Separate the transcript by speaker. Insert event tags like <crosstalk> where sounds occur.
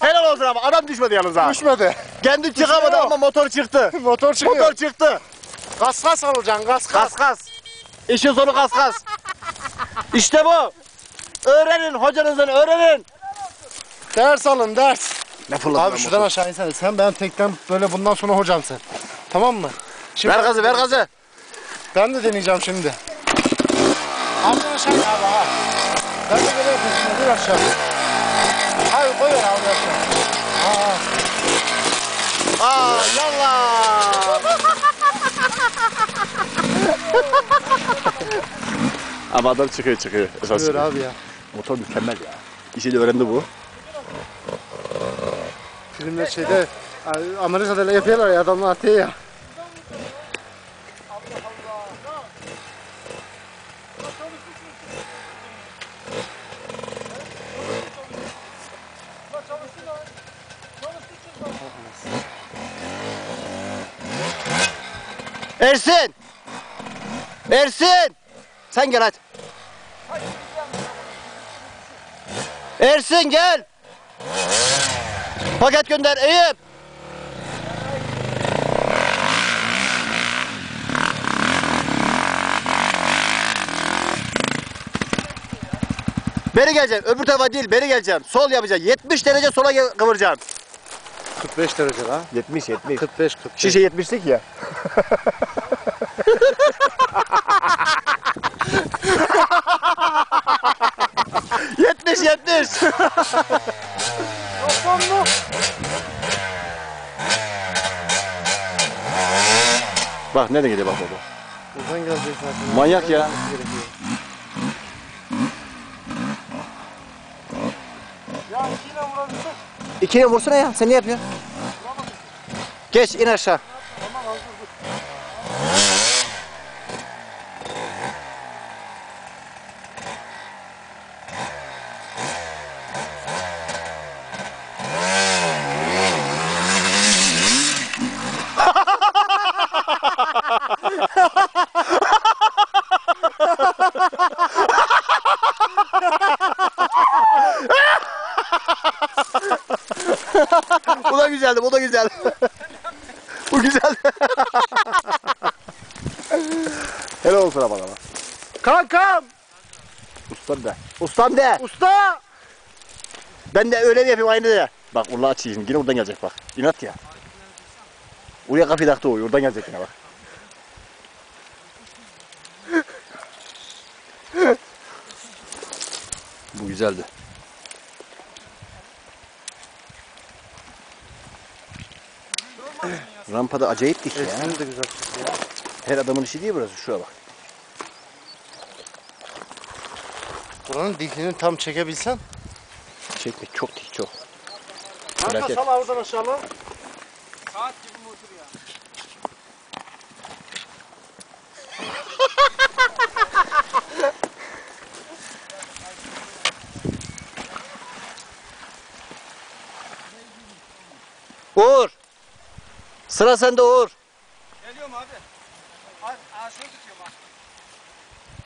Speaker 1: Helal olsun ama adam düşmedi yalnız ha.
Speaker 2: Düşmedi.
Speaker 1: Kendi çıkamadı ama motor çıktı.
Speaker 2: Motor çıkıyor.
Speaker 1: Motor çıktı.
Speaker 2: Kas kas alacaksın kas kas.
Speaker 1: Kas kas. İşin sonu kas kas. işte bu. Öğrenin hocanızdan öğrenin.
Speaker 2: Ders alın ders.
Speaker 1: Ne fırladın
Speaker 2: Abi şuradan aşağı insene. Sen ben tekten böyle bundan sonra hocam sen. Tamam mı? Şimdi
Speaker 1: ver gazı ver gazı.
Speaker 2: Ben de deneyeceğim şimdi. İn abi ha. Ben de böyle şimdi. Dur aşağı. Abi koy ver abi aşağı.
Speaker 1: Aa yallah. Ama adam çıkıyor çıkıyor. Esas
Speaker 2: Buyur abi ya.
Speaker 1: Motor mükemmel ya. İşi de öğrendi bu.
Speaker 2: Filmde şeyde Amerika'da yapıyorlar ya adamlar atıyor ya.
Speaker 1: Ersin! Ersin! Sen gel hadi. Ersin gel. Paket gönder Eyüp. Beri geleceksin. Öbür tarafa değil, beri geleceksin. Sol yapacaksın. 70 derece sola kıvıracaksın.
Speaker 2: 45 derece la.
Speaker 1: 70 70.
Speaker 2: 45 45.
Speaker 1: Şişe 70'lik ya. yetmiş yetmiş. bak nereden gidiyor bak baba.
Speaker 2: Buradan gelecek zaten.
Speaker 1: Manyak ya.
Speaker 2: Gerekiyor.
Speaker 1: İkine vursana ya. Sen ne yapıyorsun? Geç in aşağı. Bu da güzeldi, bu da güzeldi. <laughs> bu güzeldi. Helal olsun ama bana.
Speaker 2: Kankam!
Speaker 1: Ustam de. Ustam de.
Speaker 2: Usta!
Speaker 1: Ben de öyle mi yapayım aynı de. Bak Allah açayım. Yine oradan gelecek bak. İnat ya. Oraya kapıyı taktı o. Oradan gelecek yine bak. Bu güzeldi. Rampada acayip dik ya.
Speaker 2: Resmini de güzel çıktı ya.
Speaker 1: Her adamın işi değil burası. Şuraya bak.
Speaker 2: Buranın dikliğini tam çekebilsen.
Speaker 1: Çekme çok dik çok.
Speaker 2: Kanka
Speaker 1: Felaket.
Speaker 2: sal avuzdan aşağı lan.
Speaker 1: Uğur. Sıra sende Uğur.
Speaker 3: Geliyorum abi. Abi, şunu tutuyorum ha.